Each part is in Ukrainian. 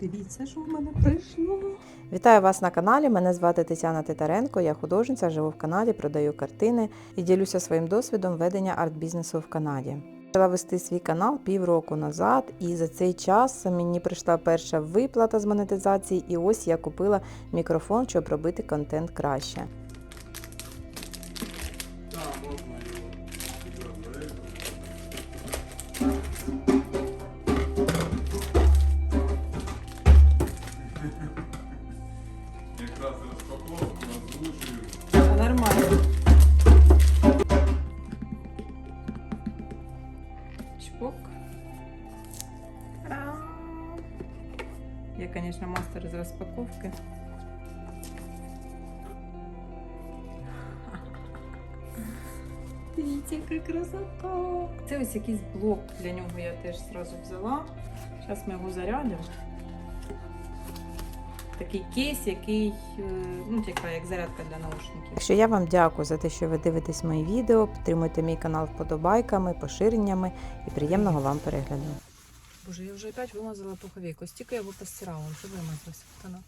Дивіться, що в мене прийшло. Вітаю вас на каналі. Мене звати Тетяна Титаренко. Я художниця, живу в Канаді, продаю картини і ділюся своїм досвідом ведення арт-бізнесу в Канаді. Почала вести свій канал півроку назад, і за цей час мені прийшла перша виплата з монетизації, і ось я купила мікрофон, щоб робити контент краще. Я, конечно, мастер з розпаковки. Дивіться, яка красота! Це ось якийсь блок для нього я теж зразу взяла. Зараз ми його зарядимо. Такий кейс, який, е, ну, така як зарядка для наушників. Якщо я вам дякую за те, що ви дивитесь мої відео, підтримуйте мій канал вподобайками, поширеннями і приємного вам перегляду. Боже, я вже опять вимазала пуховик. Ось тільки я його постирала, вже вимазалася танок.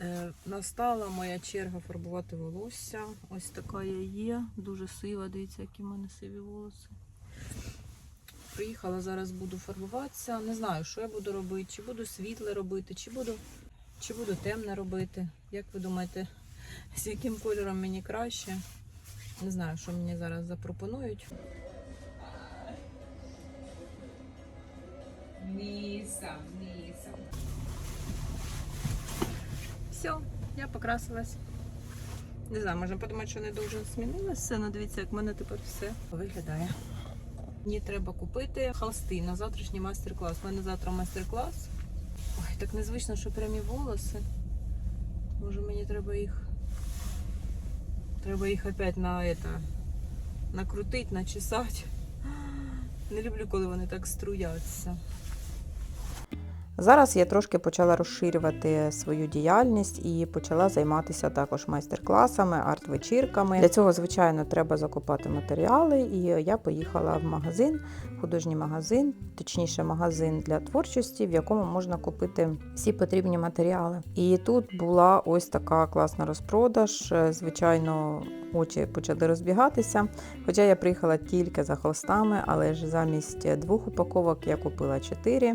Е, настала моя черга фарбувати волосся. Ось така я є. Дуже сива, дивіться, які в мене сиві волоси. Приїхала, зараз буду фарбуватися. Не знаю, що я буду робити, чи буду світле робити, чи буду, чи буду темне робити. Як ви думаєте, з яким кольором мені краще? Не знаю, що мені зараз запропонують. Міса, міса. Все, я покрасилась. Не знаю, можна подумати, що не дуже змінилося. Ну дивіться, як в мене тепер все виглядає. Мені треба купити холсти на завтрашній майстер-клас. У мене завтра майстер-клас. Ой, так незвично, що прямі волоси. Може мені треба їх. Треба їх опять на это, накрутити, начесати. Не люблю, коли вони так струяться. Зараз я трошки почала розширювати свою діяльність і почала займатися також майстер-класами, арт-вечірками. Для цього, звичайно, треба закупати матеріали, і я поїхала в магазин, художній магазин, точніше, магазин для творчості, в якому можна купити всі потрібні матеріали. І тут була ось така класна розпродаж. Звичайно, очі почали розбігатися. Хоча я приїхала тільки за холстами, але ж замість двох упаковок я купила чотири.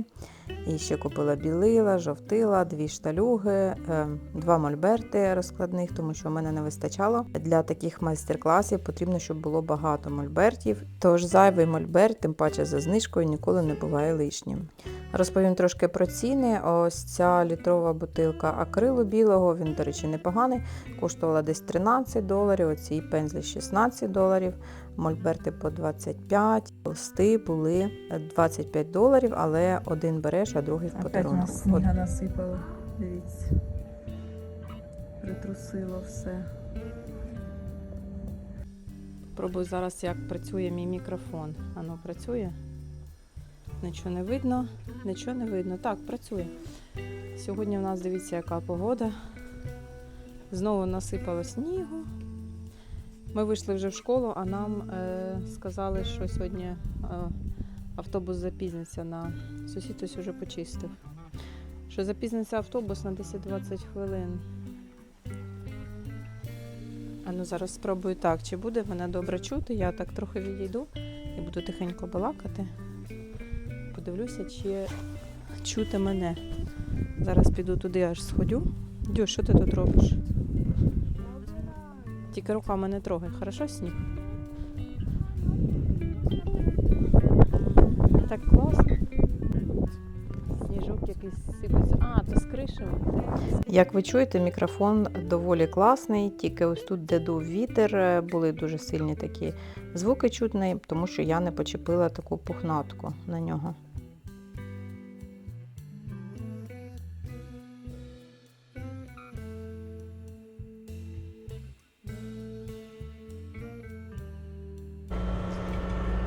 І ще купила білила, жовтила, дві шталюги, е, два мольберти розкладних, тому що в мене не вистачало. Для таких майстер-класів потрібно, щоб було багато мольбертів. Тож зайвий мольберт, тим паче за знижкою, ніколи не буває лишнім. Розповім трошки про ціни. Ось ця літрова бутилка акрилу білого, він, до речі, непоганий. Коштувала десь 13 доларів, оці пензлі 16 доларів, мольберти по 25, листи були 25 доларів, але один береш, а другий в подарунок. От насипало. Дивіться. Притрусило все. Пробую зараз, як працює мій мікрофон. Воно працює. Нічого не видно, нічого не видно. Так, працює. Сьогодні в нас дивіться, яка погода. Знову насипало снігу. Ми вийшли вже в школу, а нам е, сказали, що сьогодні е, автобус запізниться на сусід ось уже почистив. Що запізниться автобус на 10-20 хвилин. А ну зараз спробую так, чи буде мене добре чути. Я так трохи відійду і буду тихенько балакати. Подивлюся, чи чути мене. Зараз піду туди, аж сходю. Дю, що ти тут робиш? Тільки руками не трогай, хорошо сніг? Так класно. Сніжок якийсь сипеться. А, то з. Як ви чуєте, мікрофон доволі класний, тільки ось тут, де дув вітер, е, були дуже сильні такі звуки чутні, тому що я не почепила таку пухнатку на нього.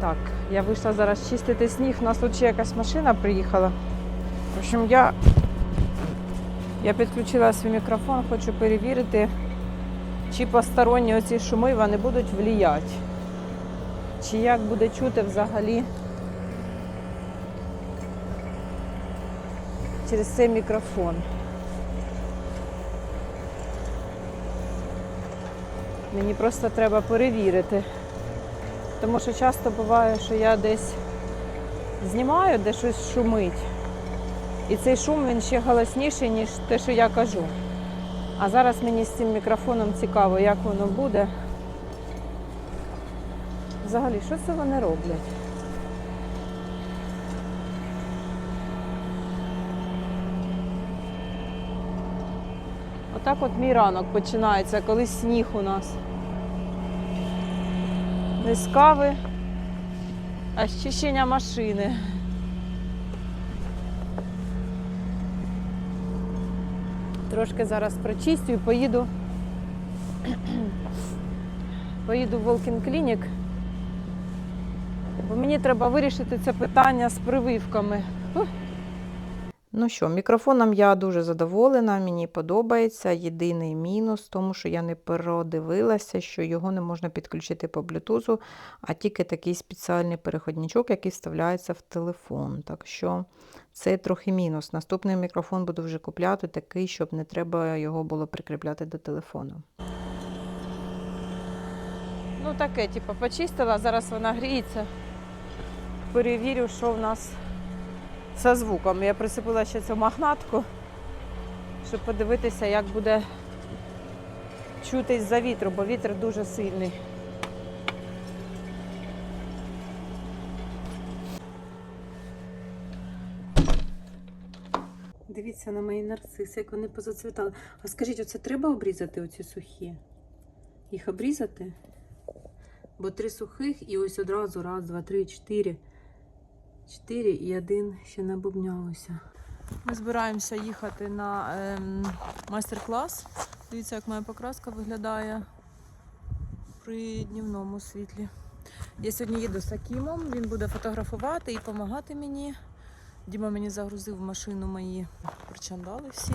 Так, я вийшла зараз чистити сніг. У нас тут ще якась машина приїхала. В общем, я я підключила свій мікрофон, хочу перевірити, чи посторонні оці шуми вони будуть вліяти. Чи як буде чути взагалі. Через цей мікрофон. Мені просто треба перевірити. Тому що часто буває, що я десь знімаю, де щось шумить. І цей шум він ще голосніший, ніж те, що я кажу. А зараз мені з цим мікрофоном цікаво, як воно буде. Взагалі, що це вони роблять? Отак от мій ранок починається, коли сніг у нас. Не з кави, а з машини. Трошки зараз прочистю і поїду. Поїду в Волкін Клінік. Бо мені треба вирішити це питання з прививками. Ну що, мікрофоном я дуже задоволена, мені подобається. Єдиний мінус, тому що я не продивилася, що його не можна підключити по блютузу, а тільки такий спеціальний переходничок, який вставляється в телефон. Так що це трохи мінус. Наступний мікрофон буду вже купляти такий, щоб не треба його було прикріпляти до телефону. Ну таке, типу, почистила, зараз вона гріється. Перевірю, що в нас зі звуком. Я присипила ще цю магнатку, щоб подивитися, як буде чутись за вітру, бо вітер дуже сильний. Дивіться на мої нарциси, як вони позацвітали. А скажіть, оце треба обрізати оці сухі? Їх обрізати? Бо три сухих і ось одразу раз, два, три, чотири. Чотири і один ще набубнялося. Ми збираємося їхати на ем, майстер-клас. Дивіться, як моя покраска виглядає при днівному світлі. Я сьогодні їду з Акімом, він буде фотографувати і допомагати мені. Діма мені загрузив в машину мої причандали всі.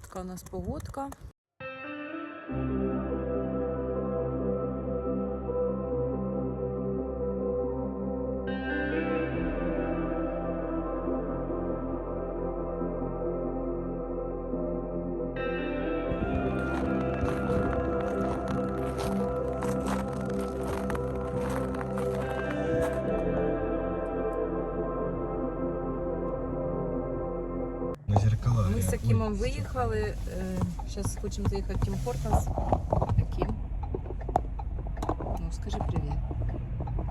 Така у нас погодка. З Акімом виїхали. Зараз хочемо заїхати в Тім Хортонс. Акім. Ну, скажи привіт.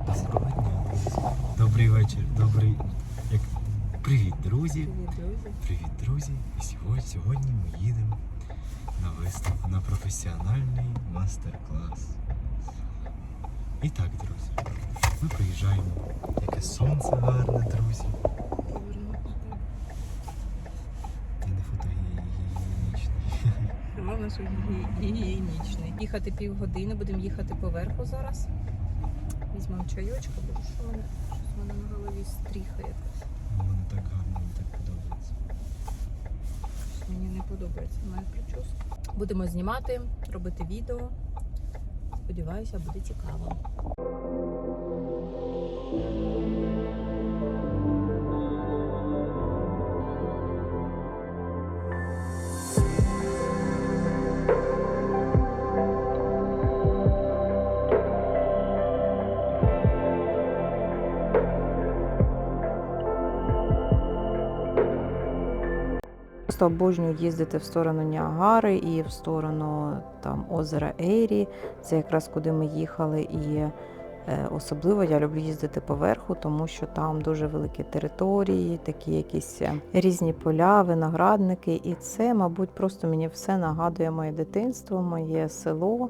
Доброго дня. Добрий вечір, добрий. Як... Привіт, друзі. Привіт, друзі. Привіт, друзі. І сьогодні, сьогодні ми їдемо на виставку на професіональний мастер-клас. І так, друзі, ми приїжджаємо. Яке сонце гарне, друзі. Ти не фотогенічний. Гі- гігієнічний. Їхати півгодини, будемо їхати поверху зараз. Візьмемо чайочка, бо що в мене щось в мене на голові стріха якась. Воно так гарно, мені так подобається. Щось Мені не подобається моя прическа. Будемо знімати, робити відео. Сподіваюся, буде цікаво. Обожнюю їздити в сторону Ніагари і в сторону там озера Ейрі. Це якраз куди ми їхали. І е, особливо я люблю їздити поверху, тому що там дуже великі території, такі якісь е, різні поля, виноградники. І це, мабуть, просто мені все нагадує моє дитинство, моє село.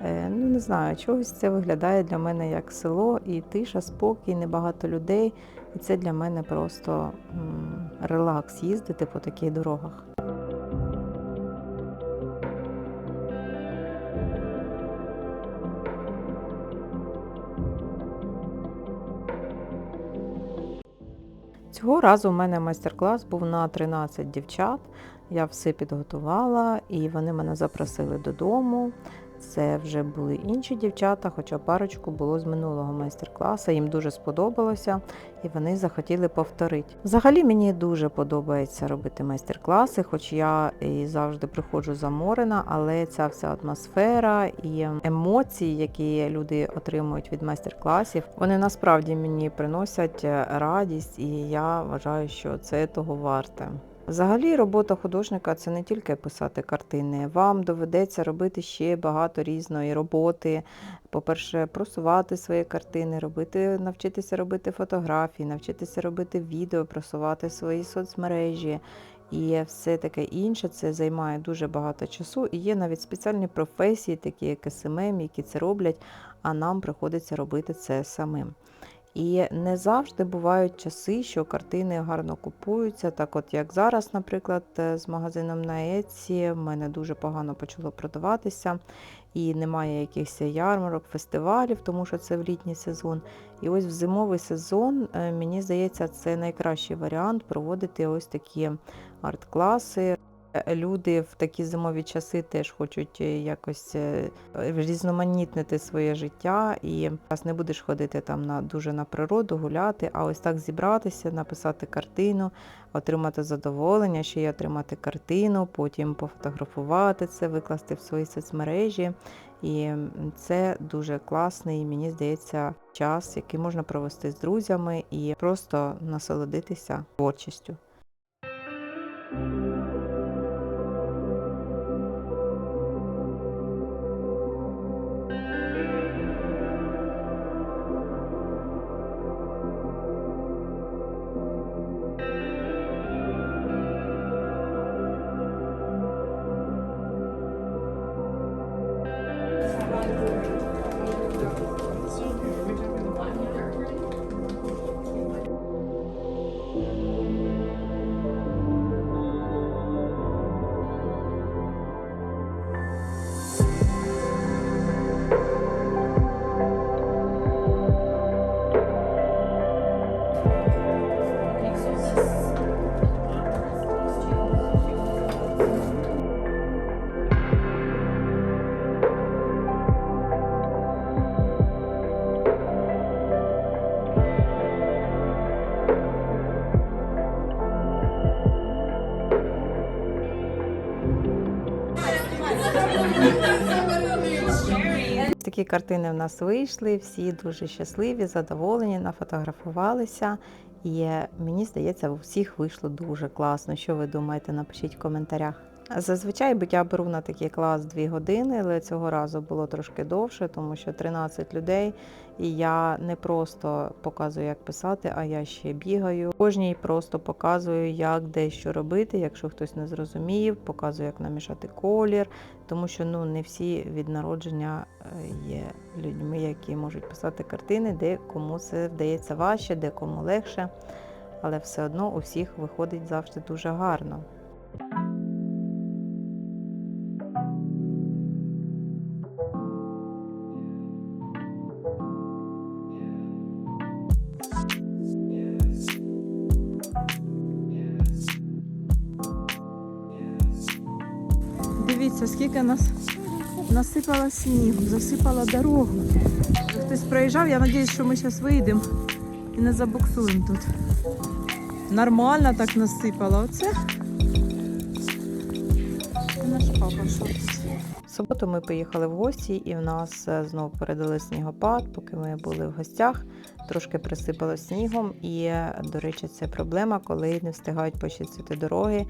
Е, Ну, не знаю, чогось це виглядає для мене як село, і тиша, спокій, небагато людей. І це для мене просто релакс їздити по таких дорогах. Цього разу в мене майстер-клас був на 13 дівчат. Я все підготувала, і вони мене запросили додому. Це вже були інші дівчата, хоча парочку було з минулого майстер-класу. Їм дуже сподобалося і вони захотіли повторити. Взагалі мені дуже подобається робити майстер-класи, хоч я і завжди приходжу заморена, але ця вся атмосфера і емоції, які люди отримують від майстер-класів, вони насправді мені приносять е, радість, і я вважаю, що це того варте. Взагалі, робота художника це не тільки писати картини. Вам доведеться робити ще багато різної роботи. По-перше, просувати свої картини, робити, навчитися робити фотографії, навчитися робити відео, просувати свої соцмережі. І все таке інше це займає дуже багато часу. І є навіть спеціальні професії, такі як СММ, які це роблять, а нам приходиться робити це самим. І не завжди бувають часи, що картини гарно купуються. Так, от як зараз, наприклад, е, з магазином на Etsy в мене дуже погано почало продаватися, і немає якихось ярмарок, фестивалів, тому що це в літній сезон. І ось в зимовий сезон, е, мені здається, це найкращий варіант проводити ось такі арт-класи. Люди в такі зимові часи теж хочуть е, якось е, різноманітнити своє життя, і раз не будеш ходити там на дуже на природу, гуляти, а ось так зібратися, написати картину, отримати задоволення, ще й отримати картину, потім пофотографувати це, викласти в свої соцмережі. І це дуже класний, мені здається, час, який можна провести з друзями і просто насолодитися творчістю. Такі картини в нас вийшли, всі дуже щасливі, задоволені, нафотографувалися. І мені здається, у всіх вийшло дуже класно. Що ви думаєте? Напишіть в коментарях. Зазвичай я беру на такий клас 2 години, але цього разу було трошки довше, тому що 13 людей, і я не просто показую, як писати, а я ще бігаю. Кожній просто показую, як де що робити. Якщо хтось не зрозумів, показую, як намішати колір, тому що ну не всі від народження е, є людьми, які можуть писати картини, де кому це вдається важче, де кому легше, але все одно у всіх виходить завжди дуже гарно. Дивіться, нас насипало снігу, засипало дорогу. Хтось проїжджав, я сподіваюся, що ми зараз вийдемо і не забуксуємо тут. Нормально так насипало. Оце. Це наш папа, що? В суботу ми поїхали в гості, і в нас е, знову передали снігопад, поки ми були в гостях. Трошки присипало снігом, і, до речі, це проблема, коли не встигають почистити дороги,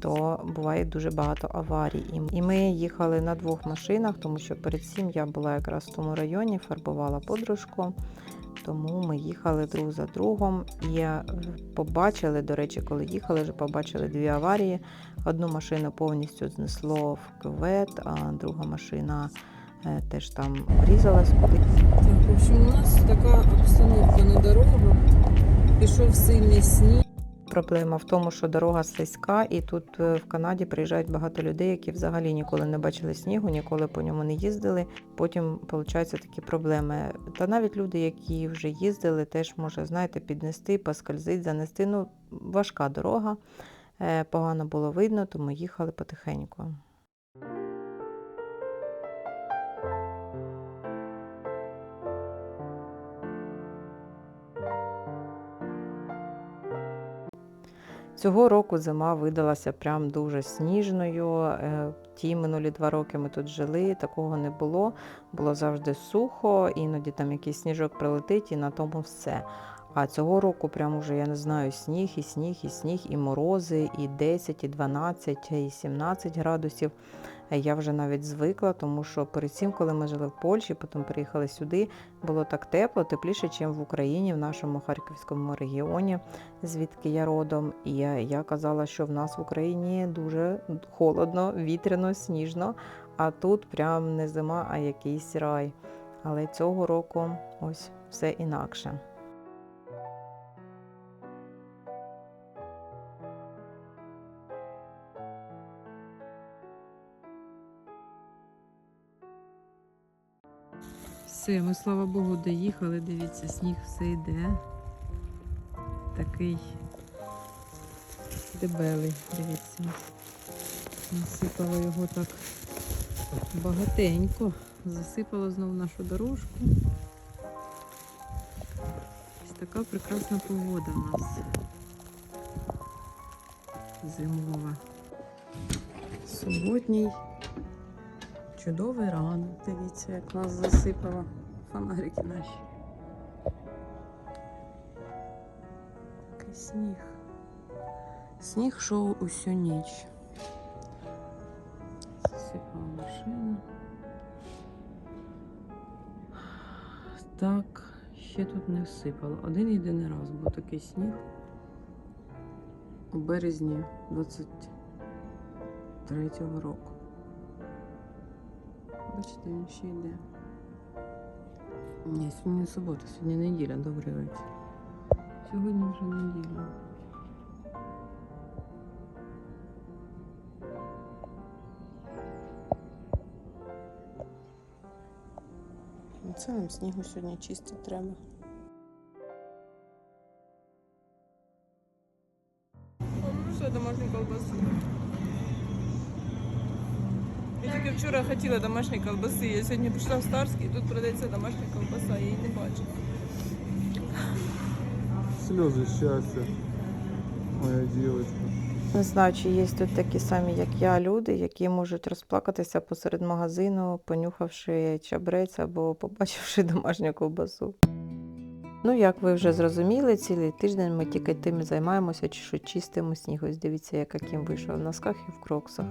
то буває дуже багато аварій. І- ми їхали на двох машинах, тому що перед цим я була якраз в тому районі, фарбувала подружку. Тому ми їхали друг за другом і е, побачили, до речі, коли їхали, вже побачили дві аварії. Одну машину повністю знесло в кювет, а друга машина теж там кудись. Так, в общем, у нас така обстановка на дорогах. Пішов сильний сніг. Проблема в тому, що дорога слизька, і тут е, в Канаді приїжджають багато людей, які взагалі ніколи не бачили снігу, ніколи по ньому не їздили. Потім получаються такі проблеми. Та навіть люди, які вже їздили, теж може, знаєте, піднести, поскользить, занести. Ну, важка дорога. Е, Погано було видно, тому їхали потихеньку. Цього року зима видалася прям дуже сніжною. Е, Ті минулі два роки ми тут жили, такого не було. Було завжди сухо, іноді там якийсь сніжок прилетить, і на тому все. А цього року, прям уже я не знаю, сніг, і сніг, і сніг, і морози, і 10, і 12, і 17 градусів. Е, Я вже навіть звикла, тому що перед цим, коли ми жили в Польщі, потім приїхали сюди, було так тепло, тепліше, ніж в Україні, в нашому харківському регіоні, звідки я родом. І я, я казала, що в нас в Україні дуже холодно, вітряно, сніжно, а тут прям не зима, а якийсь рай. Але цього року ось все інакше. Все, ми, слава Богу, доїхали. Дивіться, сніг все йде. Такий дебелий, дивіться. Насипало його так багатенько. Засипало знову нашу дорожку. Ось така прекрасна погода в нас. Зимова. Суботній чудовий ранок. Дивіться, як нас засипало фонарики наші. Такий сніг. Сніг йшов усю ніч. Засипала машину. Так, ще тут не всипало. Один єдиний раз був такий сніг. У березні 23-го року. Бачите, він ще йде. Ні, сьогодні не субота, сьогодні неділя, добрий вечір. Сьогодні вже неділя. Це нам снігу сьогодні чистити треба. Вчора хотіла домашні колбаси. Я сьогодні пішла в Старський, і тут продається домашня колбаса, я її не бачу. Слезы счастья, моя девочка. Не знаю, чи є тут такі самі, як я, люди, які можуть розплакатися посеред магазину, понюхавши чабрець або побачивши домашню ковбасу. Ну, як ви вже зрозуміли, цілий тиждень ми тільки тим займаємося, чи що чистимо сніг. Ось дивіться, як яким вийшов в носках і в кроксах.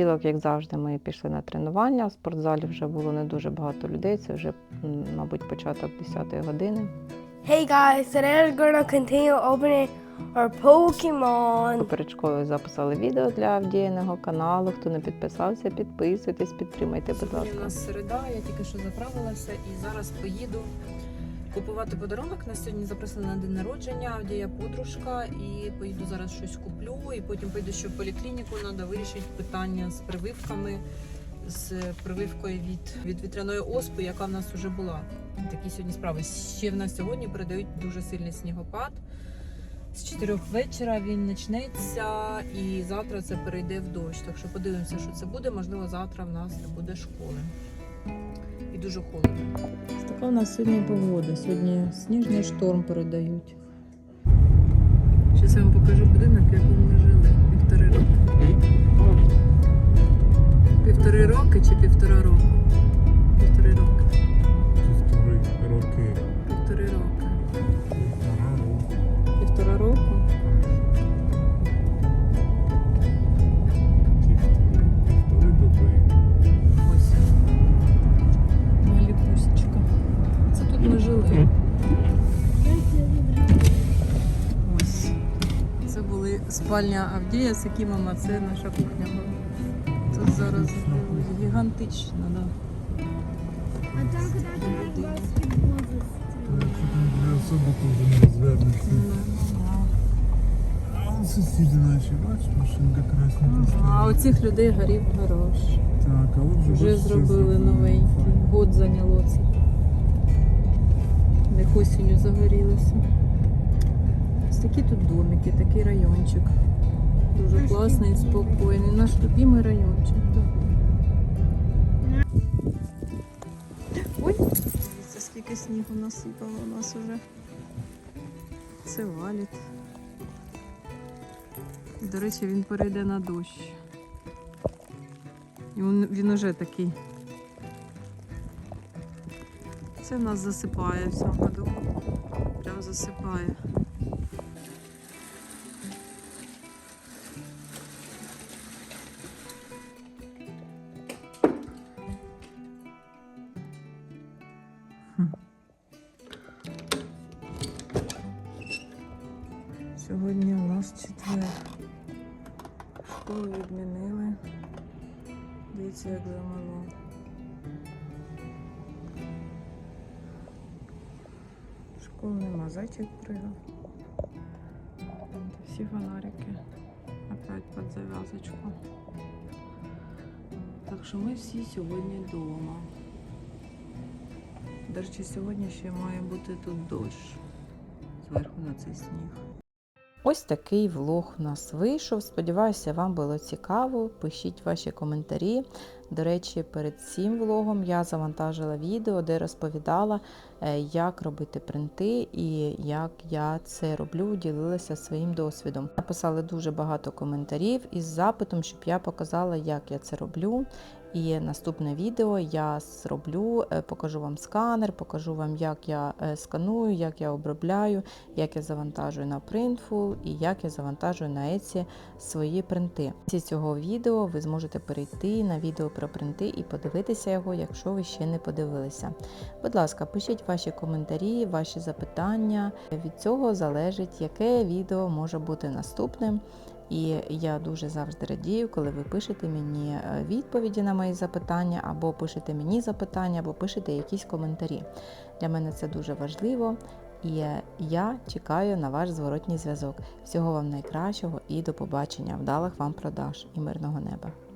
Понеділок, як завжди, ми пішли на тренування. В спортзалі вже було не дуже багато людей. Це вже, мабуть, початок 10 години. Hey guys, today we're gonna continue opening our Pokemon. Перед школою записали відео для Авдіїного каналу. Хто не підписався, підписуйтесь, підтримайте, будь Сьогодні у ласка. нас середа, я тільки що заправилася і зараз поїду купувати подарунок. На сьогодні запросила на день народження, Авдія подружка, і поїду зараз щось куплю, і потім поїду ще в поліклініку, треба вирішити питання з прививками, з прививкою від, від вітряної оспи, яка в нас вже була. Такі сьогодні справи. Ще в нас сьогодні передають дуже сильний снігопад. З 4 вечора він почнеться, і завтра це перейде в дощ. Так що подивимося, що це буде. Можливо, завтра в нас не буде школи. І дуже холодно. Така у нас сьогодні погода. Сьогодні сніжний шторм передають. Зараз я вам покажу будинок, в якому ми жили півтори роки. Півтори роки чи півтора року? Півтори роки. Спальня Авдія з Акімом, а це наша кухня була. Тут зараз гігантично, да. Для особо теж не звернеться. А он сусіди наші, бачиш, машинка красна А у цих людей горів гараж. Так, а от вже, Вже бачиш, зробили зробили. новенький. Год зайняло це. Не осінню загорілося. Такі тут домики, такий райончик. Дуже класний, спокійний. Наш любимий райончик. Ой, дивіться, скільки снігу насипало у нас уже. Це валить. До речі, він перейде на дощ. І він, він уже такий. Це в нас засипає в цьому году. Прям засипає. Школ нема, зайчик пригав. Всі фонарики. Опять під зав'язочку. Так що ми всі сьогодні вдома. До речі, сьогодні ще має бути тут дощ. Зверху на цей сніг. Ось такий влог у нас вийшов. Сподіваюся, вам було цікаво. Пишіть ваші коментарі. До речі, перед цим влогом я завантажила відео, де розповідала, е, як робити принти і як я це роблю, ділилася своїм досвідом. Написали дуже багато коментарів із запитом, щоб я показала, як я це роблю. І наступне відео я зроблю, е, покажу вам сканер, покажу вам, як я е, сканую, як я обробляю, як я завантажую на Printful і як я завантажую на Etsy свої принти. Після цього відео ви зможете перейти на відео про принти і подивитися його, якщо ви ще не подивилися. Будь ласка, пишіть ваші коментарі, ваші запитання. Від цього залежить, яке відео може бути наступним. І я дуже завжди радію, коли ви пишете мені е, відповіді на мої запитання, або пишете мені запитання, або пишете якісь коментарі. Для мене це дуже важливо. І е, я чекаю на ваш зворотній зв'язок. Всього вам найкращого і до побачення, вдалих вам продаж і мирного неба.